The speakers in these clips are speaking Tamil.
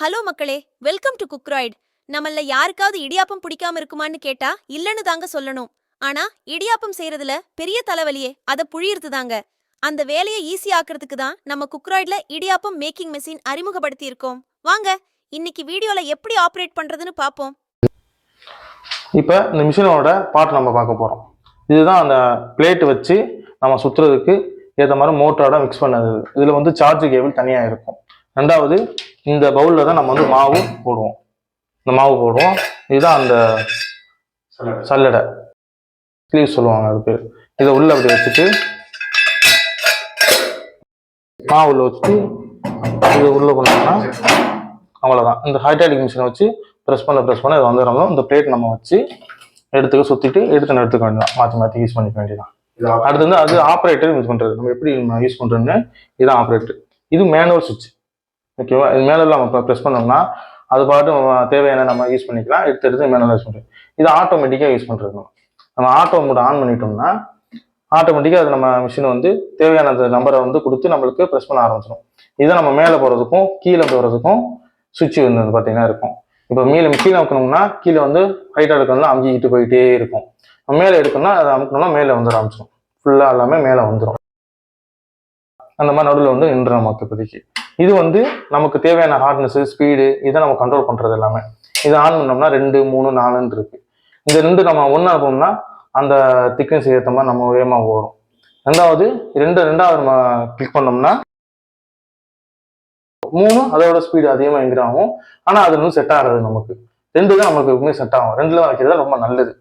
ஹலோ மக்களே வெல்கம் டு குக்ராய்ட் நம்மள யாருக்காவது இடியாப்பம் பிடிக்காம இருக்குமான்னு கேட்டா இல்லன்னு தாங்க சொல்லணும். ஆனா இடியாப்பம் செய்யறதுல பெரிய தலைவலியே அத புழியறது தாங்க. அந்த வேலையை ஈஸி ஆக்குறதுக்கு தான் நம்ம குக்ராய்ட்ல இடியாப்பம் மேக்கிங் மெஷின் அறிமுகப்படுத்தி இருக்கோம் வாங்க இன்னைக்கு வீடியோல எப்படி ஆப்ரேட் பண்றதுன்னு பாப்போம். இப்போ இந்த மிஷினோட பார்ட் நம்ம பார்க்க போகிறோம் இதுதான் அந்த பிளேட் வச்சு நம்ம சுற்றுறதுக்கு ஏற்ற மாதிரி மோட்டரோட மிக்ஸ் பண்ணது. இதில் வந்து சார்ஜ் கேபிள் தனியாக இருக்கும். ரெண்டாவது இந்த பவுலில் தான் நம்ம வந்து மாவு போடுவோம். இந்த மாவு போடுவோம். இதுதான் அந்த சல்லடை. ஸ்லீவ் சொல்லுவாங்க அது பேர். இதை உள்ள அப்படி வச்சுட்டு மாவு உள்ள வச்சுட்டு இது உள்ள பண்ணோம்னா அவ்வளோதான் இந்த ஹைட்ராலிக் மிஷினை வச்சு ப்ரெஸ் பண்ண ப்ரெஸ் பண்ண இது வந்துடும் இந்த பிளேட் நம்ம வச்சு எடுத்துக்க சுற்றிட்டு எடுத்து எடுத்துக்க வேண்டியதான் மாற்றி மாற்றி யூஸ் பண்ணிக்க வேண்டியதான் அடுத்து வந்து அது ஆப்ரேட்டர் யூஸ் பண்ணுறது நம்ம எப்படி யூஸ் பண்ணுறோன்னு இதுதான் ஆப்ரேட்டர் இது மேனுவல் சுவிட்ச் ஓகேவா இது மேலே நம்ம ப்ரெஸ் பண்ணோம்னா அது பாட்டு தேவையான நம்ம யூஸ் பண்ணிக்கலாம். எடுத்து எடுத்து மேலே யூஸ் பண்ணுறோம் இது ஆட்டோமேட்டிக்காக யூஸ் பண்ணுறோம் நம்ம ஆட்டோ மூட் ஆன் பண்ணிட்டோம்னா ஆட்டோமேட்டிக்காக அது நம்ம மிஷின் வந்து தேவையான அந்த நம்பரை வந்து கொடுத்து நம்மளுக்கு ப்ரெஸ் பண்ண ஆரம்பிச்சிடும் இதை நம்ம மேலே போகிறதுக்கும் கீழே போகிறதுக்கும் சுவிட்ச் வந்து பார்த்தீங்கன்னா இருக்கும். இப்போ மேலே கீழே அமுக்கணும்னா கீழே வந்து ஹைட்டாக இருக்கணும்னா அமுக்கிக்கிட்டு போயிட்டே இருக்கும். மேலே எடுக்கணும்னா அதை அமுக்கணும்னா மேலே வந்து ஆரம்பிச்சிடும் ஃபுல்லாக எல்லாமே மேலே வந்துடும் அந்த மாதிரி நடுவில் வந்து நின்று நமக்கு இப்போதைக்கு இது வந்து நமக்கு தேவையான ஹார்ட்னஸ் ஸ்பீடு இதை நம்ம கண்ட்ரோல் பண்ணுறது எல்லாமே. இதை ஆன் பண்ணோம்னா ரெண்டு மூணு நாலுன்னு இருக்கு. இந்த ரெண்டு நம்ம ஒன்றா இருக்கணும்னா அந்த திக்னஸ் ஏற்ற மாதிரி நம்ம வேகமாக ஓடும். ரெண்டாவது ரெண்டு ரெண்டாவது நம்ம கிளிக் பண்ணோம்னா மூணு அதோட ஸ்பீடு அதிகமாக எங்கிற ஆகும். ஆனால் அது வந்து செட் ஆகிறது நமக்கு. ரெண்டு தான் நமக்கு எப்பவுமே செட் ஆகும். ரெண்டுல வைக்கிறது ரொம்ப நல்லது.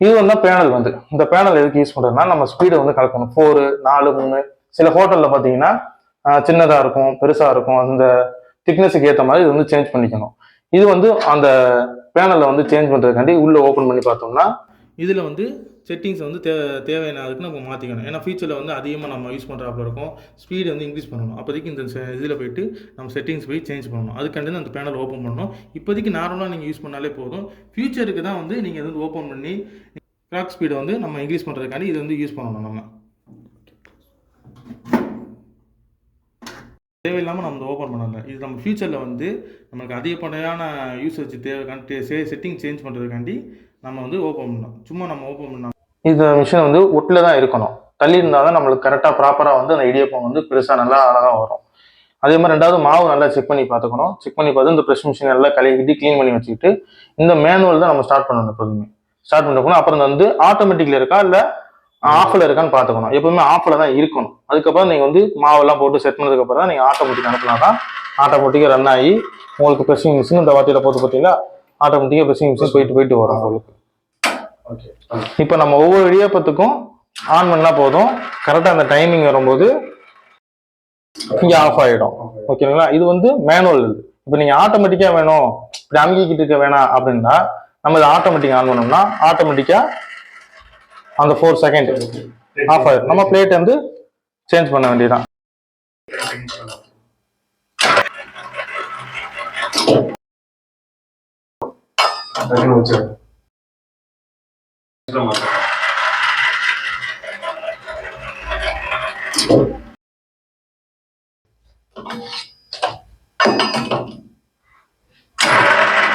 இது வந்து பேனல் வந்து. இந்த பேனல் எதுக்கு யூஸ் பண்ணுறதுனா நம்ம ஸ்பீடை வந்து கலக்கணும் ஃபோரு நாலு மூணு சில ஹோட்டலில் பார்த்தீங்கன்னா சின்னதாக இருக்கும் பெருசாக இருக்கும். அந்த திக்னஸுக்கு ஏற்ற மாதிரி இது வந்து சேஞ்ச் பண்ணிக்கணும். இது வந்து அந்த பேனலை வந்து சேஞ்ச் பண்ணுறதுக்காண்டி உள்ளே ஓப்பன் பண்ணி பார்த்தோம்னா இதில் வந்து செட்டிங்ஸ் வந்து தே தேவையானதுக்கு நம்ம மாற்றிக்கணும் ஏன்னா ஃபியூச்சரில் வந்து அதிகமாக நம்ம யூஸ் பண்ணுறாப்புல இருக்கும். ஸ்பீடு வந்து இன்க்ரீஸ் பண்ணணும். அப்போதைக்கு இந்த இதில் போயிட்டு நம்ம செட்டிங்ஸ் போய் சேஞ்ச் பண்ணணும். அதுக்காண்டி அந்த பேனல் ஓப்பன் பண்ணணும். இப்போதைக்கு நார்மலாக நீங்கள் யூஸ் பண்ணாலே போதும். ஃபியூச்சருக்கு தான் வந்து நீங்கள் வந்து ஓப்பன் பண்ணி கிளாக் ஸ்பீடை வந்து நம்ம இன்க்ரீஸ் பண்ணுறதுக்காண்டி இது வந்து யூஸ் பண்ணணும் நம்ம. தேவையில்லாமல் நம்ம வந்து ஓப்பன் பண்ணல. இது நம்ம ஃபியூச்சரில் வந்து நமக்கு அதிகப்படியான யூசேஜ் தேவைக்காண்டி செட்டிங் சேஞ்ச் பண்ணுறதுக்காண்டி நம்ம வந்து ஓப்பன் பண்ணோம் சும்மா நம்ம ஓப்பன் பண்ணோம். இந்த மிஷின் வந்து ஒட்டில் தான் இருக்கணும். தள்ளி இருந்தால் தான் நம்மளுக்கு கரெக்டாக ப்ராப்பராக வந்து அந்த இடியப்பம் வந்து பெருசாக நல்லா அழகாக வரும். அதே மாதிரி ரெண்டாவது மாவு நல்லா செக் பண்ணி பார்த்துக்கணும். செக் பண்ணி பார்த்து இந்த ப்ரெஷ் மிஷின் நல்லா கழுவிட்டு க்ளீன் பண்ணி வச்சுக்கிட்டு இந்த மேனுவல் தான் நம்ம ஸ்டார்ட் பண்ணணும் எப்போதுமே. ஸ்டார்ட் பண்ணிக்கணும் அப்புறம் வந்து ஆட்டோமேட்டிக்கில் இருக்கா? இல்லை ஆஃபில் இருக்கான்னு பார்த்துக்கணும். எப்பவுமே ஆஃபில் தான் இருக்கணும். அதுக்கப்புறம் நீங்கள் வந்து மாவெல்லாம் போட்டு செட் பண்ணதுக்கப்புறம் தான் நீங்கள் ஆட்டோமேட்டிக் அனுப்பினா தான் ஆட்டோமேட்டிக்காக ரன் ஆகி உங்களுக்கு ப்ரெஷிங் மிஷின் இந்த வாட்டியில் போட்டு பார்த்தீங்களா? ஆட்டோமேட்டிக்காக ப்ரெஷிங் மிஷின் போயிட்டு போயிட்டு வரும் உங்களுக்கு. இப்போ நம்ம ஒவ்வொரு இடியாப்பத்துக்கும் ஆன் பண்ணால் போதும். கரெக்டாக அந்த டைமிங் வரும்போது இங்கே ஆஃப் ஆகிடும் ஓகேங்களா இது வந்து மேனுவல் இது. இப்போ நீங்கள் ஆட்டோமேட்டிக்காக வேணும். இப்படி அமுகிக்கிட்டு இருக்க வேணாம் அப்படின்னா நம்ம இதை ஆட்டோமேட்டிக் ஆன் பண்ணோம்னா ஆட்டோமேட்டிக்காக அந்த ஃபோர் செகண்ட் ஆஃப் ஆயிடும் நம்ம பிளேட் வந்து சேஞ்ச் பண்ண வேண்டியதான்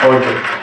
ஓகே